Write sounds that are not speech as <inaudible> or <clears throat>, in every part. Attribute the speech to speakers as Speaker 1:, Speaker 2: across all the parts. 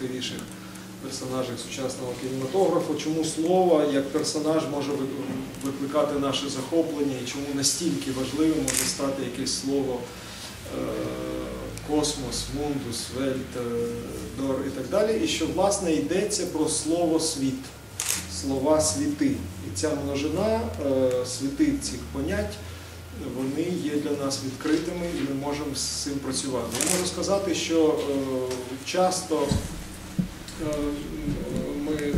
Speaker 1: найцікавіших персонажів сучасного кінематографу. Чому слово як персонаж може викликати наше захоплення і чому настільки важливим може стати якесь слово е, космос, мундус, вельт, е, дор і так далі. І що власне йдеться про слово світ, слова світи. І ця множина е, світи цих понять. Вони є для нас відкритими і ми можемо з цим працювати. Я можу сказати, що часто ми е,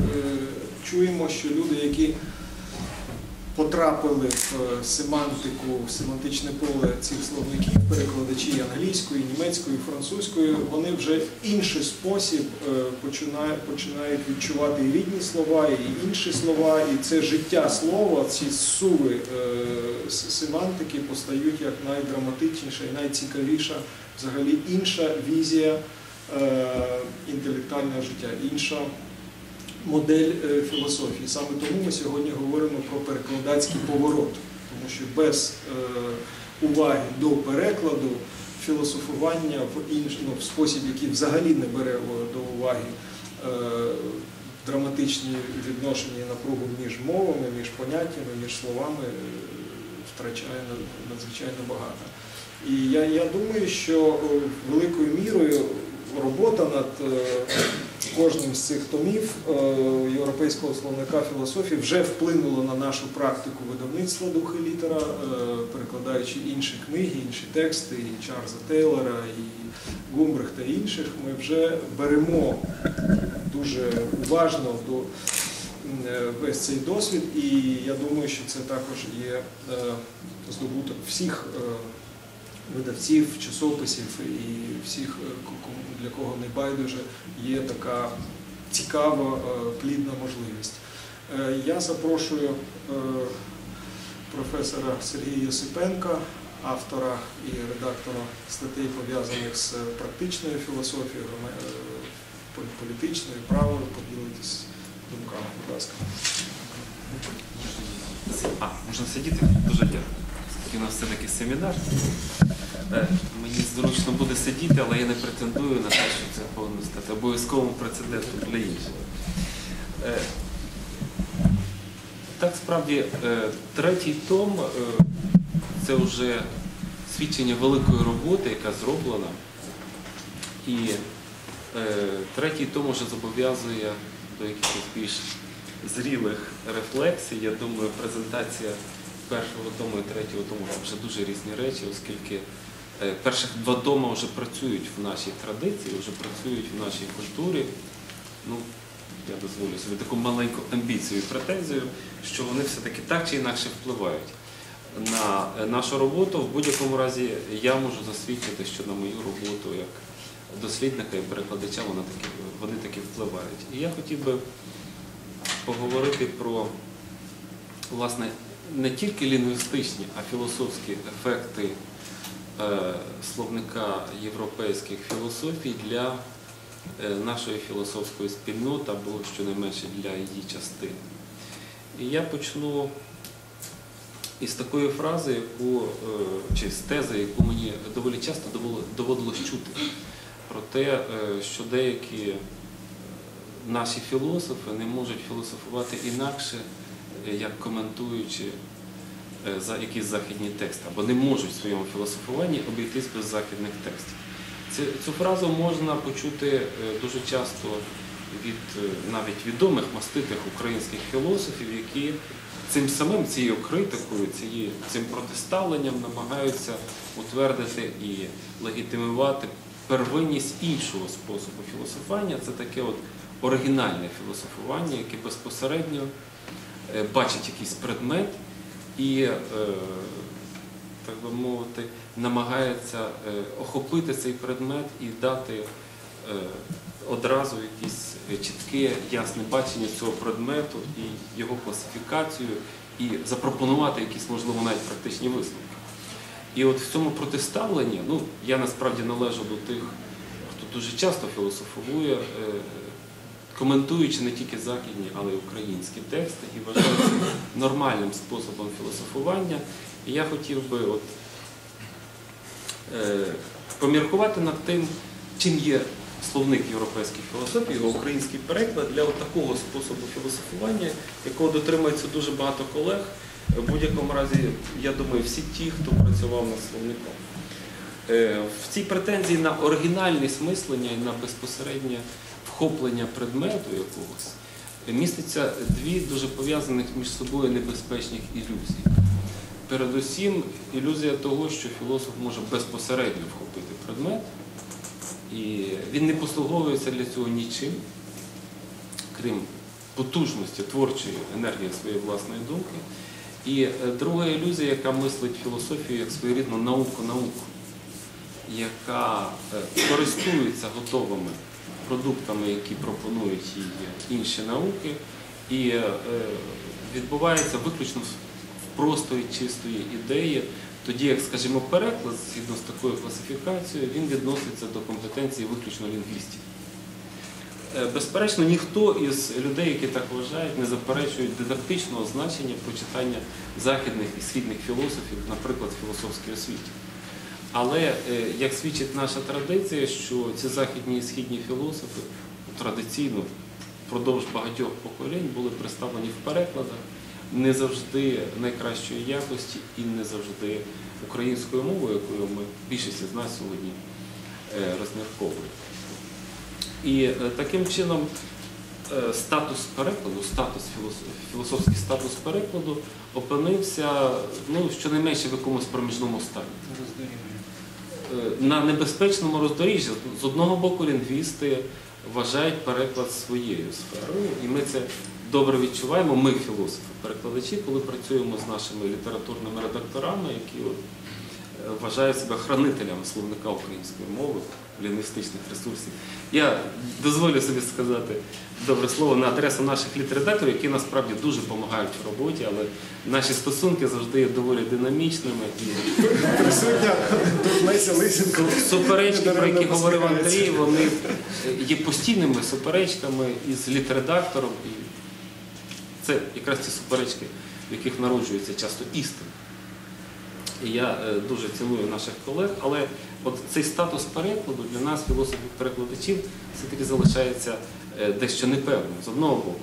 Speaker 1: чуємо, що люди, які потрапили в е, семантику, в семантичне поле цих словників, перекладачі англійської, німецької, французької, вони вже інший спосіб е, починають відчувати і рідні слова, і інші слова, і це життя слова, ці суви е, семантики постають як найдраматичніша і найцікавіша, взагалі інша візія е, інтелектуального життя, інша модель е, філософії. Саме тому ми сьогодні говоримо про перекладацький поворот, тому що без е, уваги до перекладу філософування в інш, ну, спосіб, який взагалі не бере до уваги е, драматичні відношення і напругу між мовами, між поняттями, між словами, е, втрачає надзвичайно багато. І я, я думаю, що е, великою мірою робота над е, кожним з цих томів е, європейського словника філософії вже вплинула на нашу практику видавництва духа літера, е, перекладаючи інші книги, інші тексти, і Чарльза Тейлора, і Гумбрехта і інших. Ми вже беремо дуже уважно до весь цей досвід, і я думаю, що це також є здобуток всіх видавців, часописів і всіх, е, для кого не байдуже, є така цікава, е, плідна можливість. Е, Я запрошую професора Сергія Йосипенка, автора і редактора статей, пов'язаних з практичною філософією, політичною, правою, поділитись думками, будь ласка.
Speaker 2: А, можна сидіти? Дуже дякую. У нас все-таки семінар. Е, Мені зручно буде сидіти, але я не претендую на те, що це повинно стати обов'язковим прецедентом для інших. Е, Так, справді, е, третій том це вже свідчення великої роботи, яка зроблена. І третій том вже зобов'язує до якихось більш зрілих рефлексій. Я думаю, презентація першого тому і третього тому там вже дуже різні речі, оскільки е, перших два тома вже працюють в нашій традиції, вже працюють в нашій культурі. Ну, я дозволю собі таку маленьку амбіцію і претензію, що вони все-таки так чи інакше впливають на е, нашу роботу. В будь-якому разі я можу засвідчити, що на мою роботу як дослідника і перекладача вона таки, вони таки впливають. І я хотів би поговорити про власне не тільки лінгвістичні, а філософські ефекти е, словника європейських філософій для е, нашої філософської спільноти або щонайменше для її частини. І я почну із такої фрази, яку, е, чи з тези, яку мені доволі часто доводилось чути, про те, що деякі наші філософи не можуть філософувати інакше, як коментуючи е, за якісь західні тексти, або не можуть в своєму філософуванні обійтись без західних текстів. Цю, фразу можна почути е, дуже часто від е, навіть відомих маститих українських філософів, які цим самим, цією критикою, цим протиставленням намагаються утвердити і легітимувати первинність іншого способу філософування. Це таке от оригінальне філософування, яке безпосередньо е, бачить якийсь предмет і, е, так би мовити, намагається е, охопити цей предмет і дати е, одразу якесь е, чітке, ясне бачення цього предмету і його класифікацію, і запропонувати якісь, можливо, навіть практичні висновки. І от в цьому протиставленні, ну, я насправді належу до тих, хто дуже часто філософує, е, коментуючи не тільки західні, але й українські тексти, і вважаю нормальним способом філософування. І я хотів би от, е, поміркувати над тим, чим є словник європейської філософії, його український переклад для от такого способу філософування, якого дотримується дуже багато колег. В будь-якому разі, я думаю, всі ті, хто працював над словником. Е, В цій претензії на оригінальність мислення і на безпосереднє вхоплення предмету якогось міститься дві дуже пов'язаних між собою небезпечних ілюзії. Передусім, ілюзія того, що філософ може безпосередньо вхопити предмет, і він не послуговується для цього нічим, крім потужності творчої енергії своєї власної думки. І е, друга ілюзія, яка мислить філософію як своєрідну науку-науку, яка е, користується готовими продуктами, які пропонують їй інші науки, і е, відбувається виключно в простої чистої ідеї, тоді як, скажімо, переклад, згідно з такою класифікацією, він відноситься до компетенції виключно лінгвістів. Е, Безперечно, ніхто із людей, які так вважають, не заперечують дидактичного значення прочитання західних і східних філософів, наприклад, філософській освіті. Але е, як свідчить наша традиція, що ці західні і східні філософи традиційно впродовж багатьох поколінь були представлені в перекладах не завжди найкращої якості і не завжди українською мовою, якою ми більшість з нас сьогодні е, розмірковуємо. І е, таким чином статус перекладу, статус філософський статус перекладу опинився ну, щонайменше в якомусь проміжному стані. Е, На небезпечному роздоріжжі з одного боку лінгвісти вважають переклад своєю сферою, і ми це добре відчуваємо. Ми, філософи, перекладачі, коли працюємо з нашими літературними редакторами, які от, е, вважають себе хранителями словника української мови, лінгвістичних ресурсів. Я дозволю собі сказати добре слово на адресу наших літередакторів, які насправді дуже допомагають в роботі, але наші стосунки завжди є доволі динамічними
Speaker 1: Присутня тут Леся Лисенко.
Speaker 2: суперечки, про які говорив. Андрій, вони є постійними суперечками із літередактором. І це якраз ці суперечки, в яких народжується часто істина. І я е, дуже ціную наших колег, але от цей статус перекладу для нас, філософів-перекладачів, все-таки залишається е, дещо непевним. З одного боку,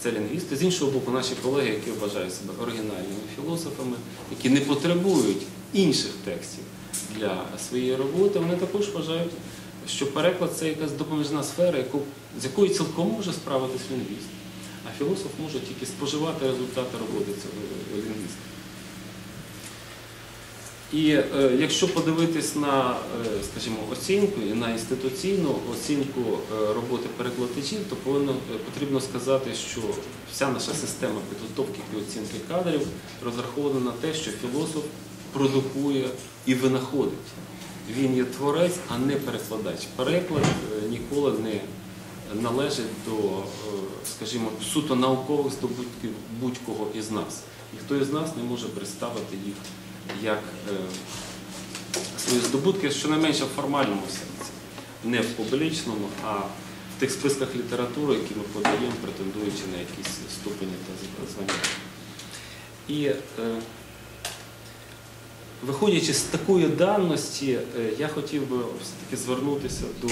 Speaker 2: це лінгвісти, з іншого боку, наші колеги, які вважають себе оригінальними філософами, які не потребують інших текстів для своєї роботи, вони також вважають, що переклад це якась допоміжна сфера, з якою цілком може справитись лінгвіст. А філософ може тільки споживати результати роботи цього лінгвіста. І е, якщо подивитись на, е, скажімо, оцінку і на інституційну оцінку е, роботи перекладачів, то повинно, потрібно сказати, що вся наша система підготовки і оцінки кадрів розрахована на те, що філософ продукує і винаходить. Він є творець, а не перекладач. Переклад ніколи не належить до, скажімо, суто наукових здобутків будь-кого із нас. Ніхто із нас не може представити їх як е, свої здобутки, щонайменше в формальному сенсі, не в публічному, а в тих списках літератури, які ми подаємо, претендуючи на якісь ступені та звання. І е, виходячи з такої даності, е, я хотів би все-таки звернутися до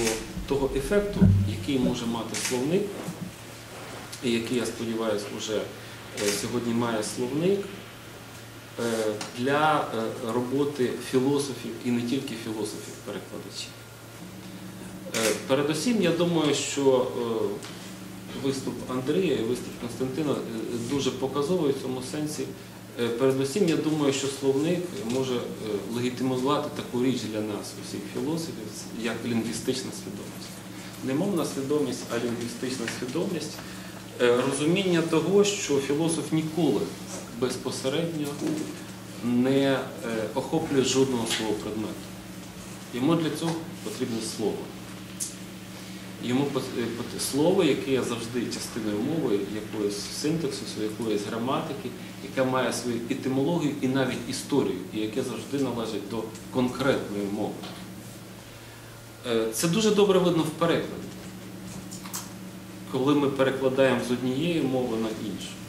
Speaker 2: того ефекту, який може мати словник, і який, я сподіваюся, вже сьогодні має словник для е, роботи філософів і не тільки філософів-перекладачів. Е, Передусім, я думаю, що е, виступ Андрія і виступ Константина е, дуже показовує в цьому сенсі. Е, Передусім, я думаю, що словник може е, легітимувати таку річ для нас, усіх філософів, як лінгвістична свідомість. Не мовна свідомість, а лінгвістична свідомість. Е, Розуміння того, що філософ ніколи безпосередньо не е, охоплює жодного свого предмету. Йому для цього потрібне слово. Йому е, слово, яке є завжди частиною мови, якоїсь синтаксису, якоїсь граматики, яка має свою етимологію і навіть історію, і яке завжди належить до конкретної мови. Е, Це дуже добре видно в перекладі, коли ми перекладаємо з однієї мови на іншу.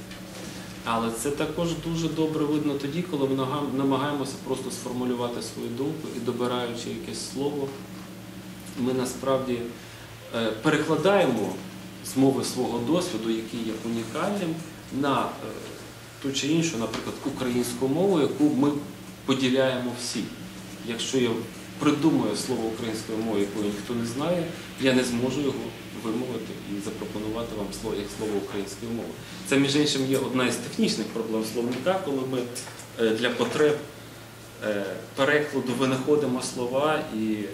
Speaker 2: Але це також дуже добре видно тоді, коли ми намагаємося просто сформулювати свою думку і добираючи якесь слово, ми насправді е, перекладаємо з мови свого досвіду, який є унікальним, на е, ту чи іншу, наприклад, українську мову, яку ми поділяємо всі. Якщо я придумаю слово українською мовою, якого ніхто не знає, я не зможу його вимовити і запропонувати вам слово як слово української мови. Це, між іншим, є одна із технічних проблем словника, коли ми е, для потреб е, перекладу винаходимо слова і е,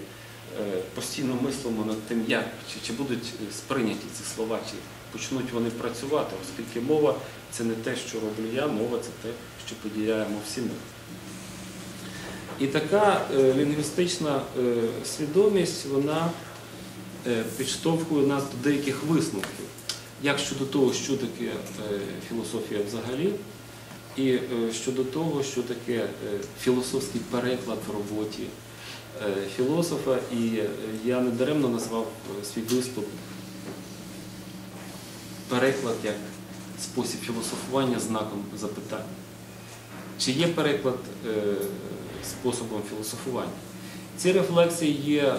Speaker 2: постійно мислимо над тим, як чи, чи будуть сприйняті ці слова, чи почнуть вони працювати, оскільки мова це не те, що роблю я, мова це те, що поділяємо всі ми. І така е, лінгвістична е, свідомість, вона е, підштовхує нас до деяких висновків, як щодо того, що таке філософія взагалі, і щодо того, що таке філософський переклад в роботі філософа. І я недаремно назвав свій виступ переклад як спосіб філософування знаком запитання. Чи є переклад способом філософування? Ці рефлексії є, е,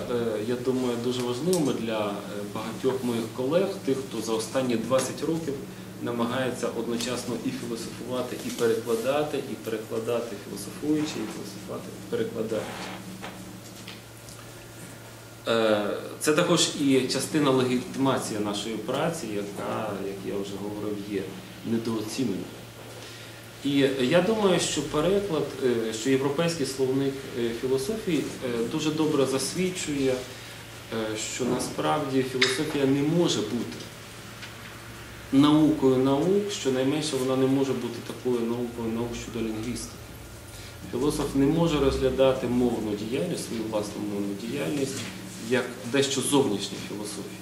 Speaker 2: я думаю, дуже важливими для е, багатьох моїх колег, тих, хто за останні 20 років намагається одночасно і філософувати, і перекладати, і перекладати філософуючи, і філософувати, перекладаючи. Е, Це також і частина легітимації нашої праці, яка, як я вже говорив, є недооціненою. І я думаю, що переклад, е, що європейський словник е, філософії е, дуже добре засвідчує, що насправді філософія не може бути наукою наук, щонайменше вона не може бути такою наукою наук щодо лінгвістики. Філософ не може розглядати мовну діяльність, свою власну мовну діяльність як дещо зовнішнє філософії.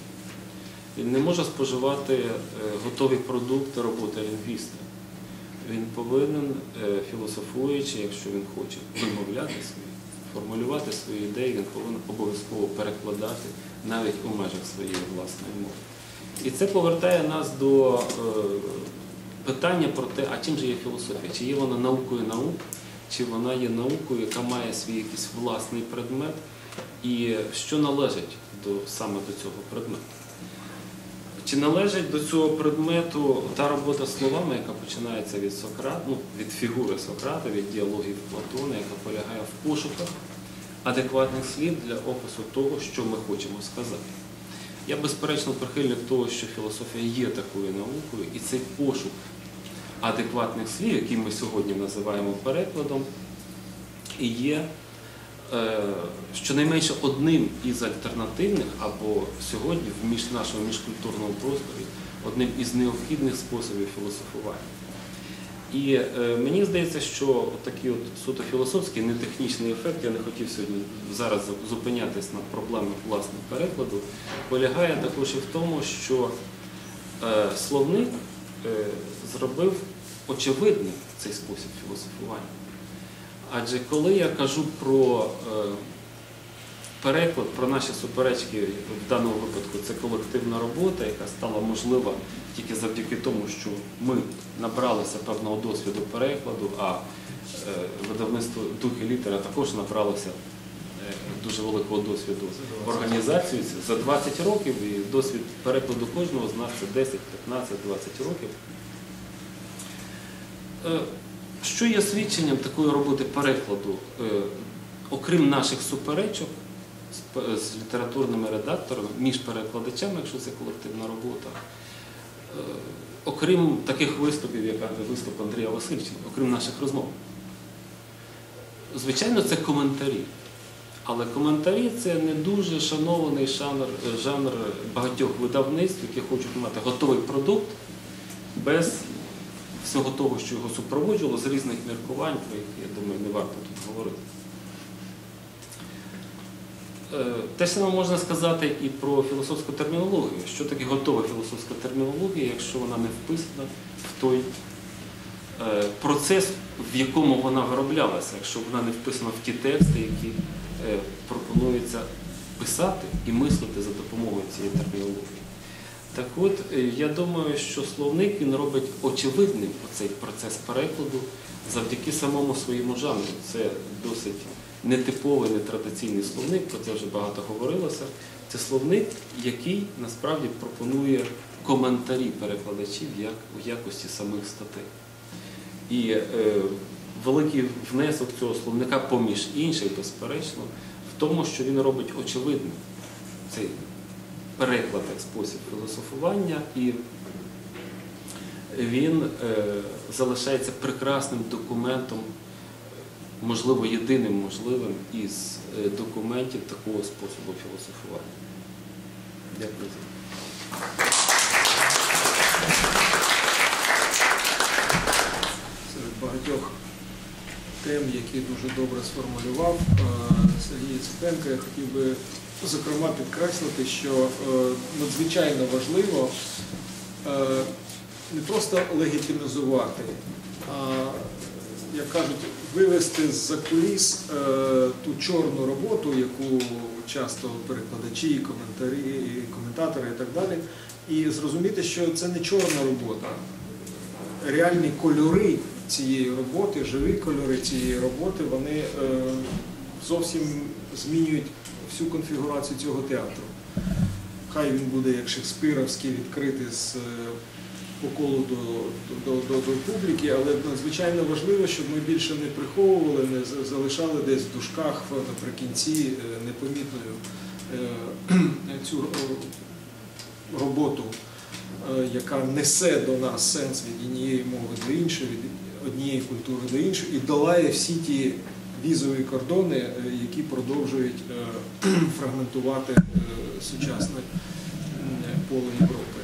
Speaker 2: Він не може споживати готові продукти роботи лінгвіста. Він повинен, е, філософуючи, якщо він хоче вимовляти свої, формулювати свої ідеї, він повинен обов'язково перекладати навіть у межах своєї власної мови. І це повертає нас до е, питання про те, а чим же є філософія? Чи є вона наукою наук, чи вона є наукою, яка має свій якийсь власний предмет, і що належить до, саме до цього предмету? Чи належить до цього предмету та робота словами, яка починається від Сократа, ну, від фігури Сократа, від діалогів Платона, яка полягає в пошуках адекватних слів для опису того, що ми хочемо сказати? Я безперечно прихильник того, що філософія є такою наукою, і цей пошук адекватних слів, який ми сьогодні називаємо перекладом, і є щонайменше одним із альтернативних або сьогодні в нашому міжкультурному просторі одним із необхідних способів філософування. І е, мені здається, що такий от суто філософський, не технічний ефект, я не хотів сьогодні зараз зупинятись на проблемах власне перекладу, полягає також і в тому, що е, словник е, зробив очевидним цей спосіб філософування. Адже коли я кажу про е, переклад, про наші суперечки, в даному випадку це колективна робота, яка стала можлива тільки завдяки тому, що ми набралися певного досвіду перекладу, а е, видавництво дух і літера також набралося е, дуже великого досвіду організації за 20 років, і досвід перекладу кожного з нас це 10, 15, 20 років. Е, Що є свідченням такої роботи перекладу, Е, окрім наших суперечок з літературними редакторами, між перекладачами, якщо це колективна робота, Е, окрім таких виступів, як виступ Андрія Васильовича, окрім наших розмов. Звичайно, це коментарі. Але коментарі це не дуже шанований жанр, жанр багатьох видавництв, які хочуть мати готовий продукт без всього того, що його супроводжувало, з різних міркувань, про які, я думаю, не варто тут говорити. Е, Те ж саме можна сказати і про філософську термінологію. Що таке готова філософська термінологія, якщо вона не вписана в той е, процес, в якому вона вироблялася, якщо вона не вписана в ті тексти, які е, пропонується писати і мислити за допомогою цієї термінології. Так от, е, я думаю, що словник він робить очевидним цей процес перекладу завдяки самому своєму жанру. Це досить нетиповий, нетрадиційний словник, про це вже багато говорилося. Це словник, який насправді пропонує коментарі перекладачів як у якості самих статей. І е, великий внесок цього словника, поміж інших, безперечно, в тому, що він робить очевидним цей переклад як спосіб філософування, і він е, залишається прекрасним документом, можливо, єдиним можливим із е, документів такого способу філософування. Дякую.
Speaker 1: серед багатьох тем, які дуже добре сформулював е, Сергій Ципенко, я хотів би зокрема підкреслити, що е, надзвичайно важливо е, не просто легітимізувати, а, як кажуть, вивести з-за куліс е, ту чорну роботу, яку часто перекладачі, коментарі, коментатори і так далі, і зрозуміти, що це не чорна робота. Реальні кольори цієї роботи, живі кольори цієї роботи, вони зовсім змінюють всю конфігурацію цього театру. Хай він буде як шекспировський, відкритий з е, по колу до, до, до, до публіки, але надзвичайно важливо, щоб ми більше не приховували, не залишали десь в дужках наприкінці е, непомітною е, цю роботу яка несе до нас сенс від однієї мови до іншої, від однієї культури до іншої, і долає всі ті візові кордони, е, які продовжують е, <clears throat> фрагментувати е, сучасне поле Європи.